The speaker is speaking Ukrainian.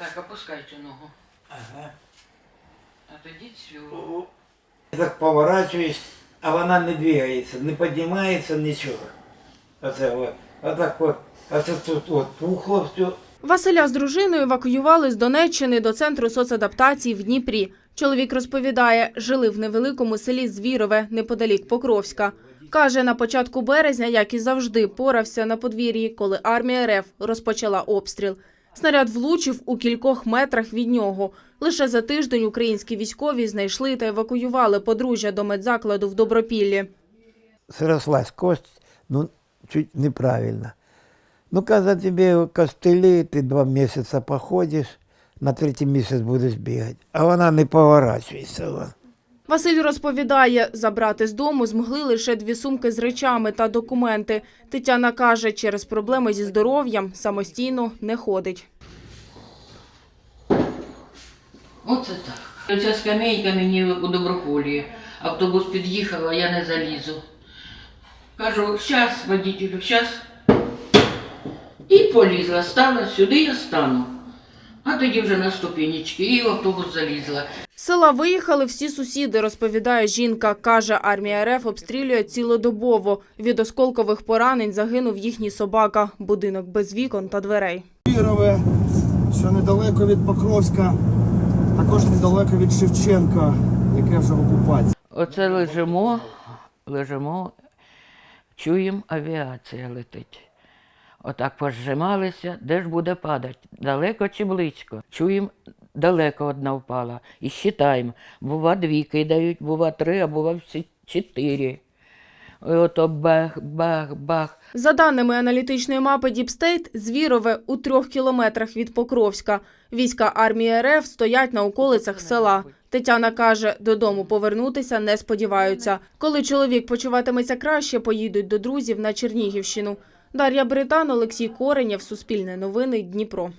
Так, опускай цю ногу. Ага. А тоді цю. Я так поворачуюсь, а вона не двигається, не піднімається нічого. Оце от. Отак от. А це тут от пухло все. Василя з дружиною евакуювали з Донеччини до центру соцадаптації в Дніпрі. Чоловік розповідає, жили в невеликому селі Звірове неподалік Покровська. Каже, на початку березня, як і завжди, порався на подвір'ї, коли армія РФ розпочала обстріл. Снаряд влучив у кількох метрах від нього. Лише за тиждень українські військові знайшли та евакуювали подружжя до медзакладу в Добропіллі. Срослась кость, ну, чуть неправильно. Ну, когда тебе костыли, ты два месяца походишь, на третій місяць будеш бігати. А вона не поворачується. Василь розповідає, забрати з дому змогли лише дві сумки з речами та документи. Тетяна каже, через проблеми зі здоров'ям самостійно не ходить. Оце так. Оця скамейка мені у доброполі. Автобус під'їхав, а я не залізу. Кажу, щас, водителю, щас. І полізла, стала, сюди я стану. А тоді вже на ступенечки і в автобус залізла. З села виїхали всі сусіди, розповідає жінка. Каже, армія РФ обстрілює цілодобово. Від осколкових поранень загинув їхній собака. Будинок без вікон та дверей. Кірове, що недалеко від Покровська, також недалеко від Шевченка, яке вже в окупації. Оце лежимо, лежимо, чуємо, авіація летить. Отак пожималися, де ж буде падати, далеко чи близько. Чуємо, далеко одна впала. І считаємо. Бува дві кидають, бува три, а бува всі чотири. І ото бах, бах, бах. За даними аналітичної мапи Діпстейт, Звірове у трьох кілометрах від Покровська. Війська армії РФ стоять на околицях села. Тетяна каже, додому повернутися не сподіваються. Коли чоловік почуватиметься краще, поїдуть до друзів на Чернігівщину. Дар'я Британ, Олексій Коренєв, Суспільне новини, Дніпро.